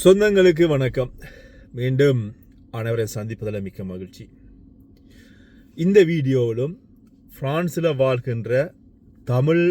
சொந்தங்களுக்கு வணக்கம். மீண்டும் அனைவரை சந்திப்பதில் மிக்க மகிழ்ச்சி. இந்த வீடியோவிலும் பிரான்ஸில் வாழ்கின்ற தமிழ்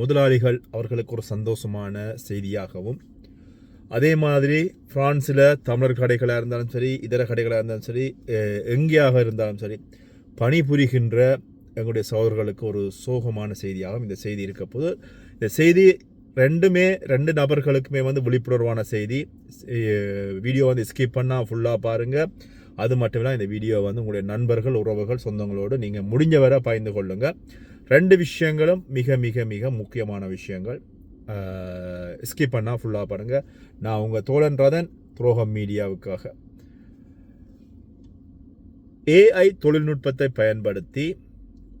முதலாளிகள் அவர்களுக்கு ஒரு சந்தோஷமான செய்தியாகவும் அதே மாதிரி பிரான்ஸில் தமிழர் கடைகளாக இருந்தாலும் சரி இதர கடைகளாக இருந்தாலும் சரி எங்கேயாக இருந்தாலும் சரி பணிபுரிகின்ற எங்களுடைய சகோதரர்களுக்கு ஒரு சோகமான செய்தியாகவும் இந்த செய்தி இருக்க போது இந்த செய்தி ரெண்டுமே ரெண்டு நபர்களுக்குமே வந்து விழிப்புணர்வான செய்தி. வீடியோ வந்து ஸ்கிப் பண்ணால் ஃபுல்லாக பாருங்கள் அது மட்டும் இல்லை இந்த வீடியோ வந்து உங்களுடைய நண்பர்கள் உறவுகள் சொந்தங்களோடு நீங்கள் முடிஞ்ச வரை கொள்ளுங்கள் ரெண்டு விஷயங்களும் மிக மிக மிக முக்கியமான விஷயங்கள். ஸ்கிப் பண்ணால் ஃபுல்லாக பாருங்கள் நான் உங்கள் தோழன் ரதன் துரோகம் மீடியாவுக்காக. ஏஐ தொழில்நுட்பத்தை பயன்படுத்தி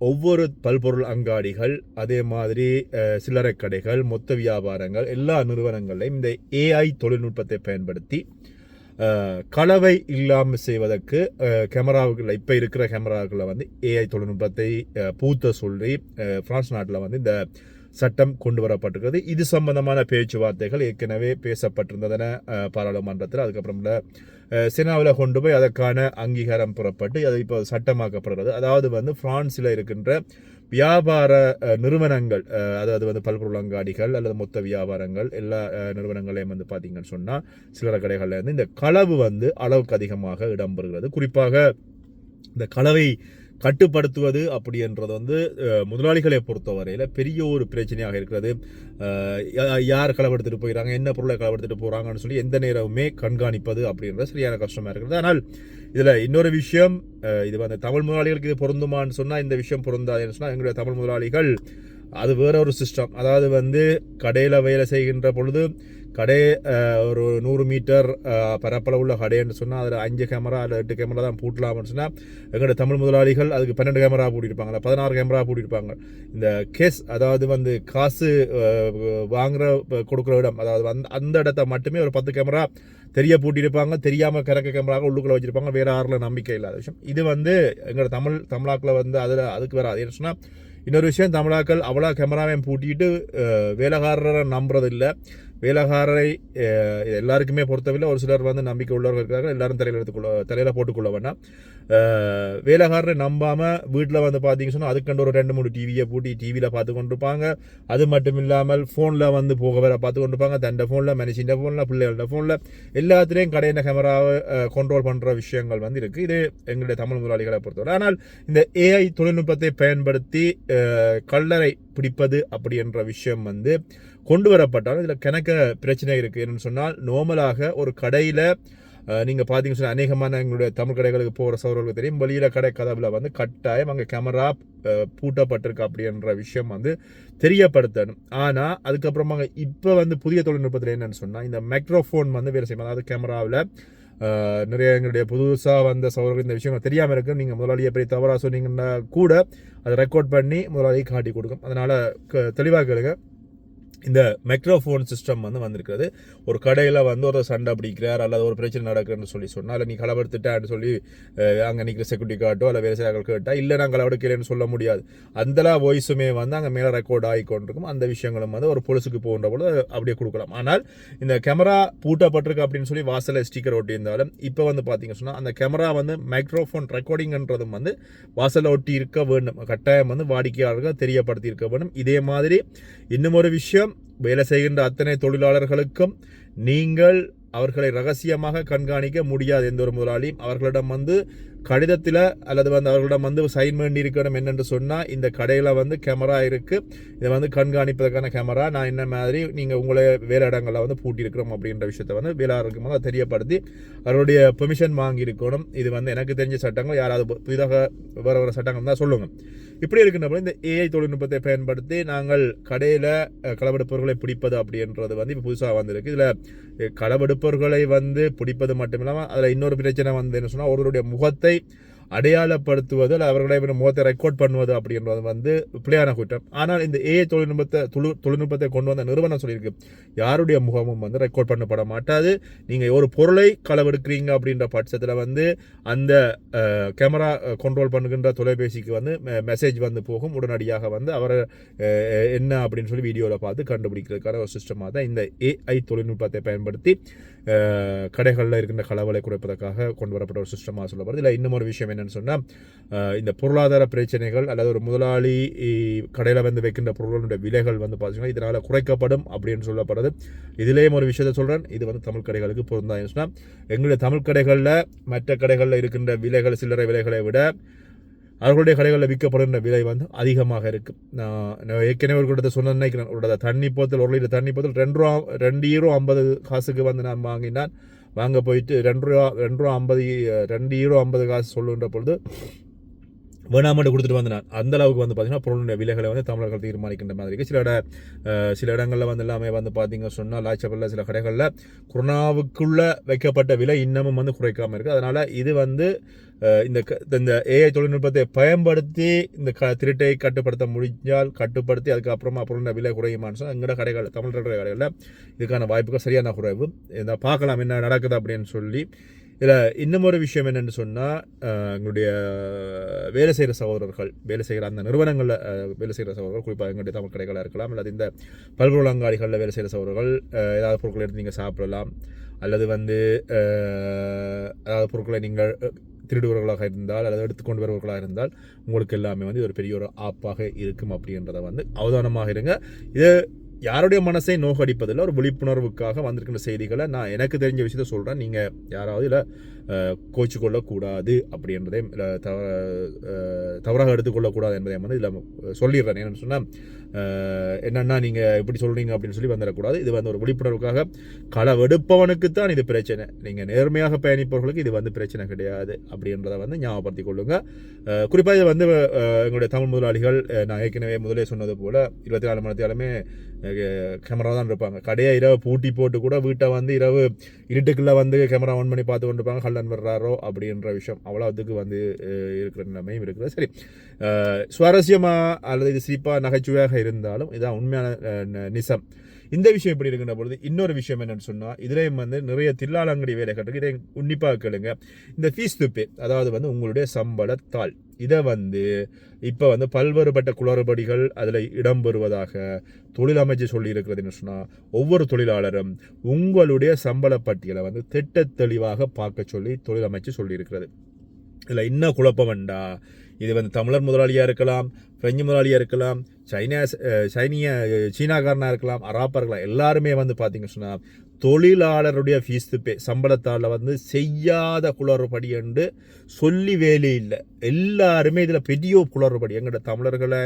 ஒவ்வொரு பல்பொருள் அங்காடிகள் அதே மாதிரி சில்லறை கடைகள் மொத்த வியாபாரங்கள் எல்லா நிறுவனங்களையும் இந்த ஏஐ தொழில்நுட்பத்தை பயன்படுத்தி கலவை இல்லாமல் செய்வதற்கு கேமராவுகளில் இப்போ இருக்கிற கேமராக்களை வந்து ஏஐ தொழில்நுட்பத்தை பூத்த சொல்லி ஃப்ரான்ஸ் நாட்டில் வந்து இந்த சட்டம் கொண்டு வரப்பட்டிருக்கிறது. இது சம்பந்தமான பேச்சுவார்த்தைகள் ஏற்கனவே பேசப்பட்டிருந்ததன பாராளுமன்றத்தில் அதுக்கப்புறம்ல சினாவில் கொண்டு போய் அதற்கான அங்கீகாரம் புறப்பட்டு அது இப்போ சட்டமாக்கப்படுகிறது. அதாவது வந்து பிரான்ஸில் இருக்கின்ற வியாபார நிறுவனங்கள் அதாவது வந்து பல்பொருள் அங்காடிகள் அல்லது மொத்த வியாபாரங்கள் எல்லா நிறுவனங்களையும் வந்து பார்த்தீங்கன்னு சொன்னால் சிலர கடைகளில் இருந்து இந்த களவு வந்து அளவுக்கு அதிகமாக இடம்பெறுகிறது. குறிப்பாக இந்த கலவை கட்டுப்படுத்துவது அப்படின்றது வந்து முதலாளிகளை பொறுத்தவரையில் பெரிய ஒரு பிரச்சனையாக இருக்கிறது. யார் களவெடுத்துட்டு போயிடறாங்க என்ன பொருளை களவெடுத்துட்டு போகிறாங்கன்னு சொல்லி எந்த நேரமுமே கண்காணிப்பது அப்படின்றது சரியான கஷ்டமாக இருக்கிறது. ஆனால் இதில் இன்னொரு விஷயம் இது வந்து தமிழ் முதலாளிகளுக்கு இது பொருந்துமான்னு சொன்னால் இந்த விஷயம் பொருந்தாதுன்னு சொன்னால் எங்களுடைய தமிழ் முதலாளிகள் அது வேற ஒரு சிஸ்டம் அதாவது வந்து கடையில் வேலை செய்கின்ற பொழுது கடை ஒரு நூறு மீட்டர் பரப்பளவுள்ள உள்ள கடைன்னு சொன்னால் அதில் அஞ்சு கேமரா அதில் எட்டு கேமரா தான் பூட்டலாம்னு சொன்னால் எங்களுடைய தமிழ் முதலாளிகள் அதுக்கு பன்னெண்டு கேமரா பூட்டியிருப்பாங்க இல்லை பதினாறு கேமரா பூட்டியிருப்பாங்க. இந்த கேஸ் அதாவது வந்து காசு வாங்குற கொடுக்குற இடம் அதாவது அந்த அந்த இடத்த மட்டுமே ஒரு பத்து கேமரா தெரிய பூட்டியிருப்பாங்க தெரியாமல் கிறக்க கேமரா உள்ளுக்குள்ளே வச்சிருப்பாங்க வேறு யாரில் நம்பிக்கை இல்லாத விஷயம். இது வந்து எங்களோட தமிழ் தமிழாக்கில் வந்து அதில் அதுக்கு வராது. ஏன்னு சொன்னால் இன்னொரு விஷயம் தமிழாக்கள் அவ்வளோ கேமராவையும் பூட்டிட்டு வேலைக்காரரை நம்புறதில்லை. வேலைக்காரரை எல்லாருக்குமே பொறுத்தவரை ஒரு சிலர் வந்து நம்பிக்கை உள்ளவர்கள் இருக்கிறார்கள் எல்லாரும் தலையில் எடுத்துக்கொள்ள தலையில் போட்டுக்கொள்ள வேண்டாம். வேலைக்காரரை நம்பாமல் வீட்டில் வந்து பார்த்தீங்கன்னு சொன்னால் அதுக்கண்டு ஒரு ரெண்டு மூணு டிவியை பூட்டி டிவியில் பார்த்து கொண்டிருப்பாங்க. அது மட்டும் இல்லாமல் ஃபோனில் வந்து போக வேற பார்த்து கொண்டிருப்பாங்க. தண்டை ஃபோனில் மனுஷின் ஃபோனில் பிள்ளைகளோட ஃபோனில் எல்லாத்துலேயும் கடையின கேமராவை கண்ட்ரோல் பண்ணுற விஷயங்கள் வந்து இருக்குது இது எங்களுடைய தமிழ் முதலாளிகளை பொறுத்தவரை. ஆனால் இந்த ஏஐ தொழில்நுட்பத்தை பயன்படுத்தி கல்லறை பிடிப்பது அப்படி என்ற விஷயம் வந்து கொண்டு வரப்பட்டாலும் இதில் கணக்க பிரச்சனை இருக்குது என்னன்னு சொன்னால் நார்மலாக ஒரு கடையில் நீங்கள் பார்த்தீங்கன்னு சொன்னால் அநேகமான எங்களுடைய தமிழ் கடைகளுக்கு போகிற சௌரர்களுக்கு தெரியும் வெளியில் கடை கதவில் வந்து கட்டாயம் அங்கே கேமரா பூட்டப்பட்டிருக்கு அப்படின்ற விஷயம் வந்து தெரியப்படுத்தணும். ஆனால் அதுக்கப்புறமா இப்போ வந்து புதிய தொழில்நுட்பத்தில் என்னென்னு சொன்னால் இந்த மைக்ரோஃபோன் வந்து வேலை செய்யும். அதாவது கேமராவில் நிறைய எங்களுடைய புதுசாக வந்த சவர்கள் இந்த விஷயங்கள் தெரியாமல் இருக்கு. நீங்கள் முதலாளியை பெரிய தவறாக சொன்னீங்கன்னா கூட அதை ரெக்கார்ட் பண்ணி முதலாளியை காட்டி கொடுக்கும். அதனால் தெளிவாக கேளுங்க. இந்த மைக்ரோஃபோன் சிஸ்டம் வந்து வந்திருக்கிறது. ஒரு கடையில் வந்து ஒரு சண்டை பிடிக்கிறார் அல்லது ஒரு பிரச்சனை நடக்குதுன்னு சொல்லி சொன்னால் இல்லை நீ கலவெடுத்துட்டான்னு சொல்லி அங்கே நிற்கிற செக்யூரிட்டி கார்டோ இல்லை வேறு சில கேட்டால் இல்லை நான் களவெடுக்கலைன்னு சொல்ல முடியாது. அந்தலாம் வாய்ஸுமே வந்து அங்கே மேலே ரெக்கார்ட் ஆகி கொண்டிருக்கும் அந்த விஷயங்களும் வந்து ஒரு பொலிசுக்கு போகின்ற பொழுது அப்படியே கொடுக்கலாம். ஆனால் இந்த கேமரா பூட்டப்பட்டிருக்கு அப்படின்னு சொல்லி வாசலில் ஸ்டிக்கர் ஒட்டியிருந்தாலும் இப்போ வந்து பார்த்தீங்க சொன்னால் அந்த கேமரா வந்து மைக்ரோஃபோன் ரெக்கார்டிங்ன்றதும் வந்து வாசலில் ஒட்டி இருக்க வேண்டும். கட்டாயம் வந்து வாடிக்கையாளர்கள் தெரியப்படுத்தி இருக்க வேண்டும். இதே மாதிரி இன்னும் ஒரு விஷயம் வேலை செய்கின்ற அத்தனை தொழிலாளர்களுக்கும் நீங்கள் அவர்களை ரகசியமாக கண்காணிக்க முடியாது. எந்த ஒரு முதலாளியும் அவர்களிடம் வந்து கடிதத்தில் அல்லது வந்து அவர்களிடம் வந்து சைன் பண்ணி இருக்கணும் என்னென்று சொன்னால் இந்த கடையில் வந்து கேமரா இருக்குது இதை வந்து கண்காணிப்பதற்கான கேமரா நான் என்ன மாதிரி நீங்கள் உங்களை வேலை இடங்களில் வந்து பூட்டியிருக்கிறோம் அப்படின்ற விஷயத்த வந்து வேளாளருக்கு வந்து தெரியப்படுத்தி அவருடைய பெர்மிஷன் வாங்கியிருக்கணும். இது வந்து எனக்கு தெரிஞ்ச சட்டங்கள் யாராவது புதிதாக வேறு வேறு சட்டங்கள் தான் சொல்லுங்கள் இப்படி இருக்கின்றபோது இந்த ஏஐ தொழில்நுட்பத்தை பயன்படுத்தி நாங்கள் கடையில் களவெடுப்பவர்களை பிடிப்பது அப்படின்றது வந்து இப்போ புதுசாக வந்திருக்கு. இதில் களவெடுப்பவர்களை வந்து பிடிப்பது மட்டும் இல்லாமல் அதில் இன்னொரு பிரச்சனை வந்து என்ன சொன்னால் ஒருவருடைய முகத்தை அடையாளப்படுத்துவது அவர்களை முகத்தை ரெக்கார்ட் பண்ணுவது அப்படின்றது வந்து பிள்ளையான குற்றம். ஆனால் இந்த ஏஐ தொழில்நுட்பத்தை தொழு தொழில்நுட்பத்தை கொண்டு வந்த நிறுவனம் சொல்லியிருக்கு. யாருடைய முகமும் வந்து ரெக்கார்ட் பண்ணப்பட மாட்டாது. நீங்கள் ஒரு பொருளை களவெடுக்கிறீங்க அப்படின்ற பட்சத்தில் வந்து அந்த கேமரா கண்ட்ரோல் பண்ணுகின்ற தொலைபேசிக்கு வந்து மெசேஜ் வந்து போகும். உடனடியாக வந்து அவரை என்ன அப்படின்னு சொல்லி வீடியோவில் பார்த்து கண்டுபிடிக்கிறதுக்கான ஒரு சிஸ்டமாக தான் இந்த ஏஐ தொழில்நுட்பத்தை பயன்படுத்தி கடைகளில் இருக்கின்ற கலவலை குறைப்பதற்காக கொண்டு வரப்பட்ட ஒரு சிஸ்டமாக சொல்லப்படுது. இல்லை இன்னும் ஒரு விஷயம் என்னன்னு சொன்னால் இந்த பொருளாதார பிரச்சனைகள் அல்லது ஒரு முதலாளி கடையில் வந்து வைக்கின்ற பொருள்களுடைய விலைகள் வந்து பார்த்தீங்கன்னா இதனால் குறைக்கப்படும் அப்படின்னு சொல்லப்படுது. இதுலேயும் ஒரு விஷயத்த சொல்கிறேன் இது வந்து தமிழ் கடைகளுக்கு பொருந்தாதுன்னு சொன்னால் எங்களுடைய தமிழ் கடைகளில் மற்ற கடைகளில் இருக்கின்ற விலைகள் சில்லறை விலைகளை விட அவர்களுடைய கடைகளில் விற்கப்படுகின்ற விலை வந்து அதிகமாக இருக்குது நான் ஏற்கனவே ஒரு கிட்ட சொன்ன நினைக்கிறேன். ஒரு தண்ணி போத்தல் ஒரு லிட்டர் தண்ணி போத்தல் ரெண்டு ரூபா ரெண்டு ஈரோ ஐம்பது காசுக்கு வந்து நான் வாங்கினான் வாங்க போயிட்டு ரெண்டு ரூபா ரெண்டு ரூபா ஐம்பது ரெண்டு ஈரோ ஐம்பது காசு சொல்லுன்ற பொழுது வேணாமட்டு கொடுத்துட்டு வந்து நான் அந்த அளவுக்கு வந்து பார்த்தீங்கன்னா பொருளுடைய விலைகளை வந்து தமிழர்கள் தீர்மானிக்கின்ற மாதிரி. இருக்குது சில இட சில இடங்களில் வந்து எல்லாமே வந்து பார்த்தீங்க சொன்னால் லாய்ச்சப்பல்ல சில கடைகளில் கொரோனாவுக்குள்ளே வைக்கப்பட்ட விலை இன்னமும் வந்து குறைக்காமல் இருக்குது அதனால் இது வந்து இந்த க- இந்த ஏஐ தொழில்நுட்பத்தை பயன்படுத்தி இந்த க திருட்டை கட்டுப்படுத்த முடிஞ்சால் கட்டுப்படுத்தி அதுக்கப்புறமா பொருளுடைய விலை குறையுமான்னு சொன்னால் எங்களோட கடைகள் தமிழர்களுடைய கடைகளில் இதுக்கான வாய்ப்புகள் சரியான குறைவு. இந்த பார்க்கலாம் என்ன நடக்குது அப்படின்னு சொல்லி. இதில் இன்னும் ஒரு விஷயம் என்னென்னு சொன்னால் எங்களுடைய வேலை செய்கிற சகோதரர்கள் வேலை செய்கிற அந்த நிறுவனங்களில் வேலை செய்கிற சகோதரர்கள் குறிப்பாக எங்களுடைய தமிழ் கடைகளாக இருக்கலாம் அல்லது இந்த பல்பொருள் அங்காடிகளில் வேலை செய்கிற சகோதரர்கள் ஏதாவது பொருட்களை எடுத்து நீங்கள் சாப்பிடலாம் அல்லது வந்து அதாவது பொருட்களை நீங்கள் திருடுபவர்களாக இருந்தால் அல்லது எடுத்துக்கொண்டு வருபவர்களாக இருந்தால் உங்களுக்கு எல்லாமே வந்து ஒரு பெரிய ஒரு ஆப்பாக இருக்கும் அப்படின்றத வந்து அவதானமாக இருங்க. இது யாருடைய மனசை நோகடிப்பதில்லை ஒரு விழிப்புணர்வுக்காக வந்திருக்கின்ற செய்திகளை நான் எனக்கு தெரிஞ்ச விஷயத்த சொல்கிறேன் நீங்கள் யாராவது இல்லை கோச்சு கொள்ளக்கூடாது அப்படின்றதை தவ தவறாக எடுத்துக்கொள்ளக்கூடாது என்பதை வந்து இதில் சொல்லிடுறேன். என்னென்னு சொன்னால் என்னென்னா நீங்கள் இப்படி சொல்கிறீங்க அப்படின்னு சொல்லி வந்துடக்கூடாது. இது வந்து ஒரு விழிப்புணர்வுக்காக களவெடுப்பவனுக்கு தான் இது பிரச்சனை. நீங்கள் நேர்மையாக பயணிப்பவர்களுக்கு இது வந்து பிரச்சனை கிடையாது அப்படின்றத வந்து ஞாபகப்படுத்திக் கொள்ளுங்கள் குறிப்பாக இது வந்து எங்களுடைய தமிழ் முதலாளிகள் நான் ஏற்கனவே முதலே சொன்னது போல் இருபத்தி நாலு மணி நேரமே கேமரா தான் இருப்பாங்க. கடையை இரவு பூட்டி போட்டு கூட வீட்டை வந்து இரவு இருட்டுக்குள்ளே வந்து கேமரா ஆன் பண்ணி பார்த்து கொண்டு இருப்பாங்க வர்றாரோ அப்படின்ற விஷயம் அவ்வளோ அதுக்கு வந்து இருக்கிற நிலைமையும் இருக்குது. சரி. அஹ், சுவாரஸ்யமா அல்லது இது சிரிப்பாக நகைச்சுவையாக இருந்தாலும் இதான் உண்மையான நிசம். இந்த விஷயம் எப்படி இருக்கின்ற பொழுது இன்னொரு விஷயம் என்னன்னு சொன்னால் இதுலேயும் வந்து நிறைய தில்லாலங்கடி வேலைகள் இருக்கு இதை உன்னிப்பாக கேளுங்க. இந்த ஃபீஸ் துப்பே அதாவது வந்து உங்களுடைய சம்பளத்தாள் இதை வந்து இப்போ வந்து பல்வேறுபட்ட குளறுபடிகள் அதில் இடம்பெறுவதாக தொழில் அமைச்சு சொல்லியிருக்கிறது என்ன சொன்னால் ஒவ்வொரு தொழிலாளரும் உங்களுடைய சம்பள பட்டியலை வந்து திட்ட தெளிவாக பார்க்க சொல்லி தொழில் அமைச்சு சொல்லியிருக்கிறது இதில் என்ன குழப்பம் வேண்டா இது வந்து தமிழர் முதலாளியாக இருக்கலாம் பிரெஞ்சு முதலாளியாக இருக்கலாம் சைனா சைனிய eh, eh, சீனாக்காரனாக இருக்கலாம் அராப்பா இருக்கலாம் எல்லாருமே வந்து பார்த்தீங்க சொன்னால் தொழிலாளருடைய ஃபீஸ் பே சம்பளத்தால் வந்து செய்யாத குளறுபடி என்று சொல்லி வேலை இல்லை. எல்லாருமே இதில் பெரிய குளறுபடி எங்கள்ட தமிழர்களை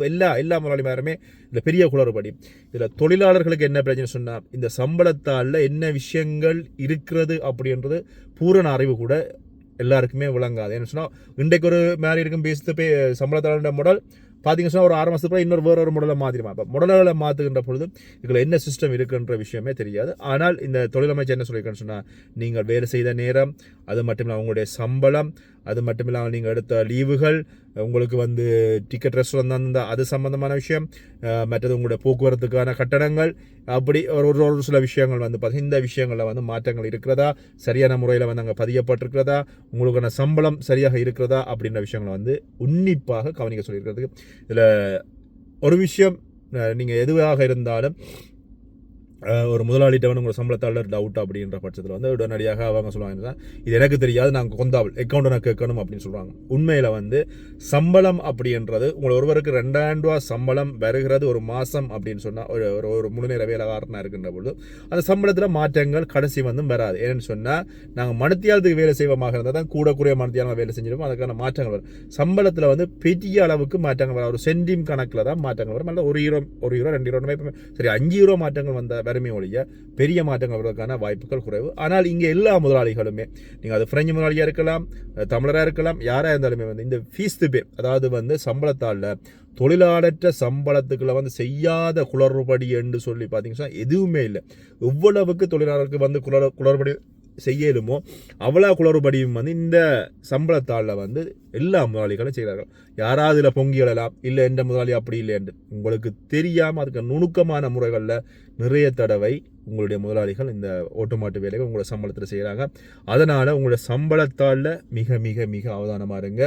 எல்லா எல்லா முதலாளிமாருமே இதில் பெரிய குளறுபடி. இதில் தொழிலாளர்களுக்கு என்ன பிரச்சனை சொன்னால் இந்த சம்பளத்தால் என்ன விஷயங்கள் இருக்கிறது அப்படின்றது பூரண அறிவு கூட எல்லாருக்குமே விளங்காது. என்ன சொன்னால் இன்றைக்கு ஒரு மாதிரி இருக்கும் பேசுறது பே சம்பளத்தாளோட மாடல் பார்த்தீங்க சொன்னால் ஒரு ஆறு மாதத்துக்குள்ள இன்னொரு வேறு ஒரு மாடலை மாற்றிடுமா இப்போ மாடல்களை மாற்றுகின்ற பொழுது இதில் என்ன சிஸ்டம் இருக்குன்ற விஷயமே தெரியாது. ஆனால் இந்த தொழிலமைச்சர் என்ன சொல்லியிருக்கேன்னு சொன்னால் நீங்கள் வேலை செய்த நேரம் அது மட்டும் இல்லாமல் அவங்களுடைய சம்பளம் அது மட்டும் இல்லாமல் நீங்கள் எடுத்த லீவுகள் உங்களுக்கு வந்து டிக்கெட் ரெஸ்டாரண்ட் அந்த அது சம்மந்தமான விஷயம். மற்றது உங்களுடைய போக்குவரத்துக்கான கட்டணங்கள். அப்படி ஒரு ஒரு ஒரு சில விஷயங்கள் வந்து பார்த்தீங்கன்னா இந்த விஷயங்களில் வந்து மாற்றங்கள் இருக்கிறதா? சரியான முறையில் வந்து அங்கே பதியப்பட்டிருக்கிறதா? உங்களுக்கான சம்பளம் சரியாக இருக்கிறதா? அப்படின்ற விஷயங்களை வந்து உன்னிப்பாக கவனிக்க சொல்லியிருக்கிறதுக்கு. இதில் ஒரு விஷயம் நீங்கள் எதுவாக இருந்தாலும் ஒரு முதலாளிகிட்ட வந்து உங்கள் சம்பளத்தாளர் டவுட் அப்படின்ற பட்சத்தில் வந்து உடனடியாக அவங்க சொல்லுவாங்க இது எனக்கு தெரியாது நாங்கள் கொந்தாவல் அக்கௌண்ட் நான் கேட்கணும் அப்படின்னு சொல்கிறாங்க உண்மையில் வந்து சம்பளம் அப்படின்றது உங்களை ஒருவருக்கு ரெண்டாயிரம் ரூபா சம்பளம் வருகிறது ஒரு மாதம் அப்படின்னு சொன்னால் ஒரு ஒரு ஒரு முழுநேர வேலைக்காரனாக இருக்கின்ற பொழுது அந்த சம்பளத்தில் மாற்றங்கள் கடைசி வந்து வராது. ஏன்னு சொன்னால் நாங்கள் மனத்தியாலத்துக்கு வேலை செய்வோமாக இருந்தால் தான் கூட குறைய மனத்தியாலம் வேலை செஞ்சிருப்போம் அதுக்கான மாற்றங்கள் வரும். சம்பளத்தில் வந்து பெரிய அளவுக்கு மாற்றங்கள் வரும் ஒரு சென்டிம் கணக்கில் தான் மாற்றங்கள் வரும். அல்ல ஒரு ஹீரோ ஒரு ஹீரோ ரெண்டு ஹீரோ சரி அஞ்சு ஹீரோ மாற்றங்கள் வந்த வறுமை ஒழிய பெரிய மாற்றங்கள் வருவதற்கான வாய்ப்புகள் குறைவு. ஆனால் இங்கே எல்லா முதலாளிகளுமே நீங்கள் அது பிரெஞ்சு முதலாளியாக இருக்கலாம் தமிழராக இருக்கலாம் யாராக இருந்தாலுமே வந்து இந்த ஃபீஸ் பே அதாவது வந்து சம்பளத்தால் தொழிலாளற்ற சம்பளத்துக்குள்ள வந்து செய்யாத குளறுபடி என்று சொல்லி பார்த்தீங்கன்னா எதுவுமே இல்லை. எவ்வளவுக்கு தொழிலாளருக்கு வந்து குளறு குளறுபடி செய்யலுமோ அவ்வளோ குளறுபடியும் வந்து இந்த சம்பளத்தாளில் வந்து எல்லா முதலாளிகளும் செய்கிறார்கள். யாராவது இதில் பொங்கி எழலாம். இல்லை எந்த முதலாளி அப்படி இல்லை என்று. உங்களுக்கு தெரியாமல் அதுக்கு நுணுக்கமான முறைகளில் நிறைய தடவை உங்களுடைய முதலாளிகள் இந்த ஓட்டோமாட்டு வேலைகள் உங்களோட சம்பளத்தில் செய்கிறாங்க அதனால் உங்களோட சம்பளத்தாளில் மிக மிக மிக அவதானமாக இருங்க.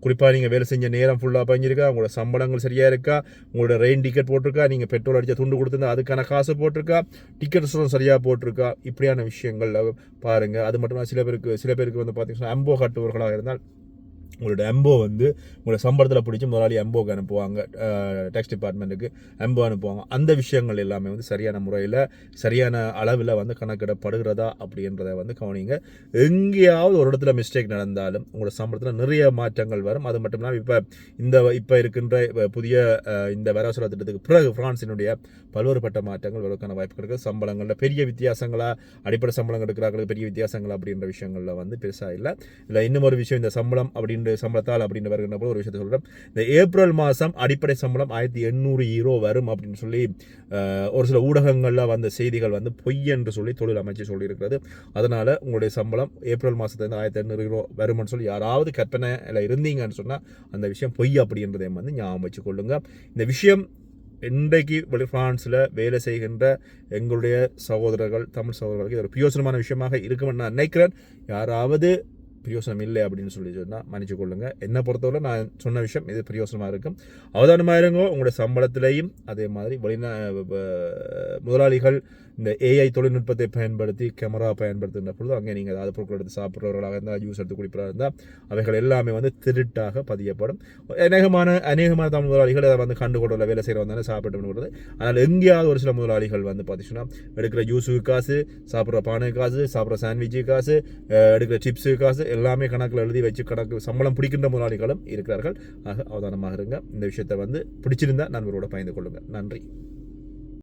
குறிப்பாக நீங்கள் வேலை செஞ்ச நேரம் ஃபுல்லாக பயஞ்சிருக்கா உங்களோட சம்பளங்கள் சரியாக இருக்கா உங்களோட ரெயின் டிக்கெட் போட்டிருக்கா நீங்கள் பெட்ரோல் அடித்த துண்டு கொடுத்துருந்தா அதுக்கான காசு போட்டிருக்கா டிக்கெட் சரியாக போட்டிருக்கா இப்படியான விஷயங்கள் பாருங்கள் அது மட்டும் சில பேருக்கு சில பேருக்கு வந்து பார்த்தீங்கன்னா அம்போ கட்டுபவர்களாக இருந்தால் உங்களோட எம்போ வந்து உங்களோட சம்பளத்தில் பிடிச்சி முதலாளி எம்போக்கு அனுப்புவாங்க டேக்ஸ் டிபார்ட்மெண்ட்டுக்கு எம்போ அனுப்புவாங்க. அந்த விஷயங்கள் எல்லாமே வந்து சரியான முறையில் சரியான அளவில் வந்து கணக்கிடப்படுகிறதா அப்படின்றத வந்து கவனிங்க. எங்கேயாவது ஒரு இடத்துல மிஸ்டேக் நடந்தாலும் உங்களோட சம்பளத்தில் நிறைய மாற்றங்கள் வரும். அது மட்டும் இல்லாமல் இப்போ இந்த இப்போ இருக்கின்ற புதிய இந்த வரவுசெலவு திட்டத்துக்கு பிறகு ஃப்ரான்ஸினுடைய பல்வேறுபட்ட மாற்றங்கள் வருவதற்கான வாய்ப்பு இருக்குது சம்பளங்களில் பெரிய வித்தியாசங்களா அடிப்படை சம்பளம் எடுக்கிறார்களுக்கு பெரிய வித்தியாசங்கள் அப்படின்ற விஷயங்களில் வந்து பெருசாக இல்லை. இல்லை இன்னும் ஒரு விஷயம் இந்த சம்பளம் அப்படின்னு அப்படின்ற சம்பளத்தால் அப்படின்னு வருகின்ற போது ஒரு விஷயத்தை சொல்கிறேன் இந்த ஏப்ரல் மாதம் அடிப்படை சம்பளம் ஆயிரத்தி எண்ணூறு ஈரோ வரும் அப்படின்னு சொல்லி ஒரு சில ஊடகங்களில் வந்த செய்திகள் வந்து பொய் என்று சொல்லி தொழில் அமைச்சு சொல்லியிருக்கிறது. அதனால் உங்களுடைய சம்பளம் ஏப்ரல் மாதத்துலேருந்து ஆயிரத்தி எண்ணூறு ஈரோ வரும்னு சொல்லி யாராவது கற்பனையில் இருந்தீங்கன்னு சொன்னால் அந்த விஷயம் பொய் அப்படின்றதையும் வந்து ஞாபகம் வச்சுக்கொள்ளுங்க. இந்த விஷயம் இன்றைக்கு வெளி வேலை செய்கின்ற எங்களுடைய சகோதரர்கள் தமிழ் சகோதரர்களுக்கு இது ஒரு பிரயோசனமான விஷயமாக இருக்கும்னு நான் நினைக்கிறேன். யாராவது பிரயோசனம் இல்லை அப்படின்னு சொல்லி சொன்னால் மன்னிச்சு கொள்ளுங்கள் என்னை பொறுத்தவரை நான் சொன்ன விஷயம் இது பிரயோசனமாக இருக்கும். அவதானமாக இருங்கோ உங்களுடைய சம்பளத்திலையும் அதே மாதிரி வெளிநா முதலாளிகள் இந்த ஏஐ தொழில்நுட்பத்தை பயன்படுத்தி கேமரா பயன்படுத்துகின்ற பொழுது அங்கே நீங்கள் ஏதாவது பொருட்கள் எடுத்து சாப்பிட்றவர்களாக இருந்தால் ஜூஸ் எடுத்து குடிப்பதாக இருந்தால் அவைகள் எல்லாமே வந்து திருட்டாக பதியப்படும். அநேகமான அநேகமான தமிழ் முதலாளிகள் அதை வந்து கண்டுகொள்ள வேலை செய்கிற வந்தாலும் சாப்பிட்டு ஆனால் எங்கேயாவது ஒரு சில முதலாளிகள் வந்து பார்த்தீங்கன்னா எடுக்கிற ஜூஸுக்கு காசு சாப்பிட்ற பானை காசு சாப்பிட்ற சாண்ட்விட்சு காசு எடுக்கிற சிப்ஸு காசு எல்லாமே கணக்கில் எழுதி வச்சு கணக்கு சம்பளம் பிடிக்கின்ற முதலாளிகளும் இருக்கிறார்கள். ஆக அவதானமாக இருங்க. இந்த விஷயத்தை வந்து பிடிச்சிருந்தா நண்பரோட பயந்து கொள்ளுங்கள். நன்றி.